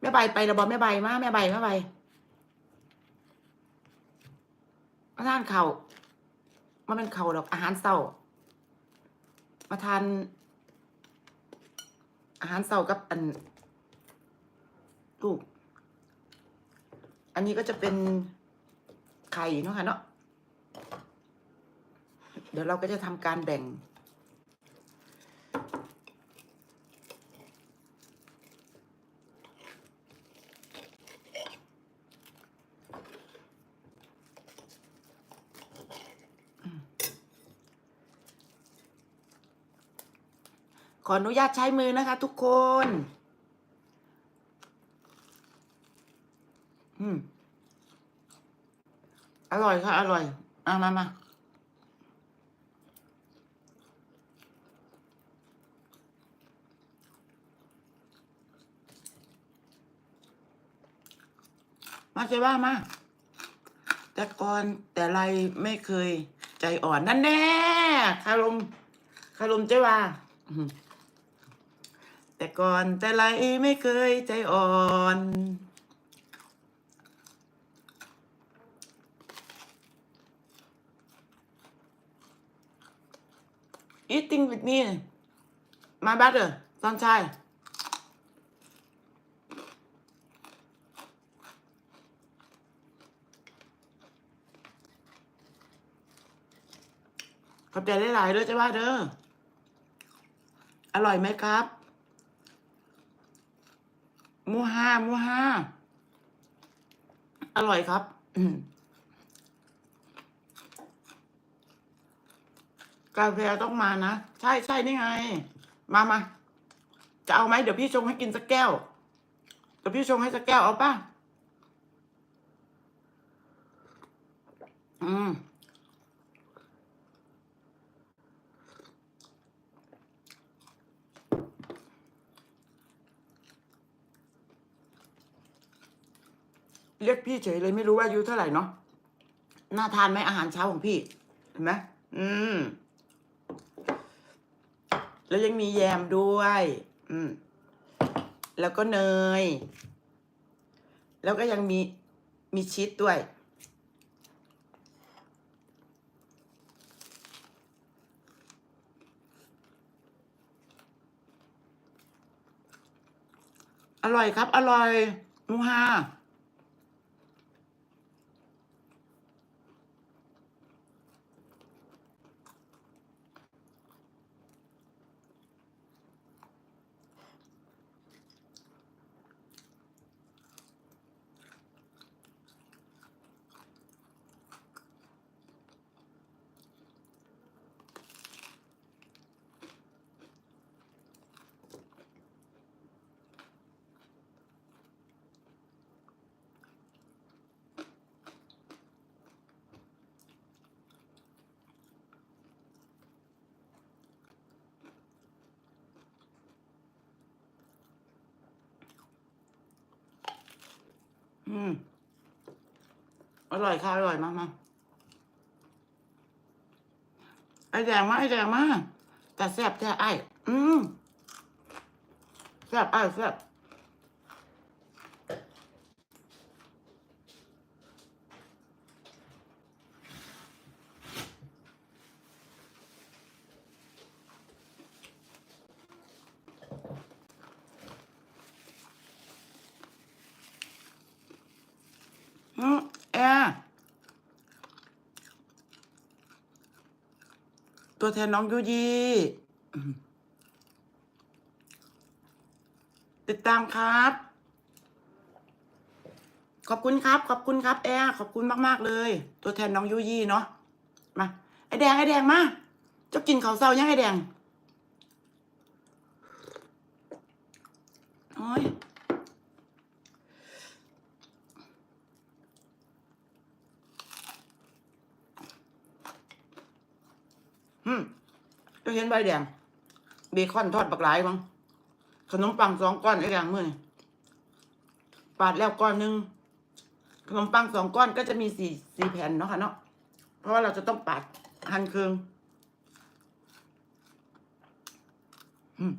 แม่ใบไประบอแม่ใบมาแม่ใบแม่ใบมาทานเข่ามันเป็นเข่าวดอกอาหารเศร้า มาทาน อาหารเศร้ากับอันลูก อันนี้ก็จะเป็นไข่เนาะค่ะเนาะเดี๋ยวเราก็จะทำการแบ่ง ขออนุญาตใช้มือนะคะ ทุกคน อืม อร่อยค่ะ อร่อยเอามามามาเจว่ามา แต่ก่อนแต่ไรไม่เคยใจอ่อนนั่นแน่คารมคารมเจว่า แต่ก่อนแต่ไรไม่เคยใจอ่อน eating with me my brother sunshine ขอบใจหลายๆด้วยจ้าว่าเด้อ อร่อยไหมครับ มูฮามูฮาอร่อยครับกาแฟต้องมานะ ใช่ใช่นี่ไง มามาจะเอาไหมเดี๋ยวพี่ชงให้กินสักแก้วเดี๋ยวพี่ชงให้สักแก้วเอาป่ะ อืม เรียกพี่เฉยเลยไม่รู้ว่าอายุเท่าไหร่เนาะน่าทานไหมอาหารเช้าของพี่เห็นไหมอืม แล้วยังมีแยมด้วย อืม แล้วก็เนย แล้วก็ยังมีมีชีสด้วย อร่อยครับ อร่อยมูฮา อืม อร่อยค่ะอร่อยมากมาไอแดงมากไอแดงมากแต่แซ่บแท้ไออืมแซ่บไอแซ่บอืมแอร์ ตัวแทนน้องยูยีติดตามครับ ขอบคุณครับ ขอบคุณครับแอร์ขอบคุณมากๆเลย ตัวแทนน้องยูยี่เนาะมาไอแดงไอแดงมาเจะกินข้าวเศร้ายังไอแดงโอ้ย อืม จะเห็นใบแดง เบคอนทอดปักหลายมั้งขนมปังสองก้อนไอ้แดงมือปาดแล้วก้อนหนึ่งขนมปังสองก้อนก็จะมีสี่สี่แผ่นเนาะค่ะเนาะเพราะว่าเราจะต้องปาดหั่นครึ่งอืม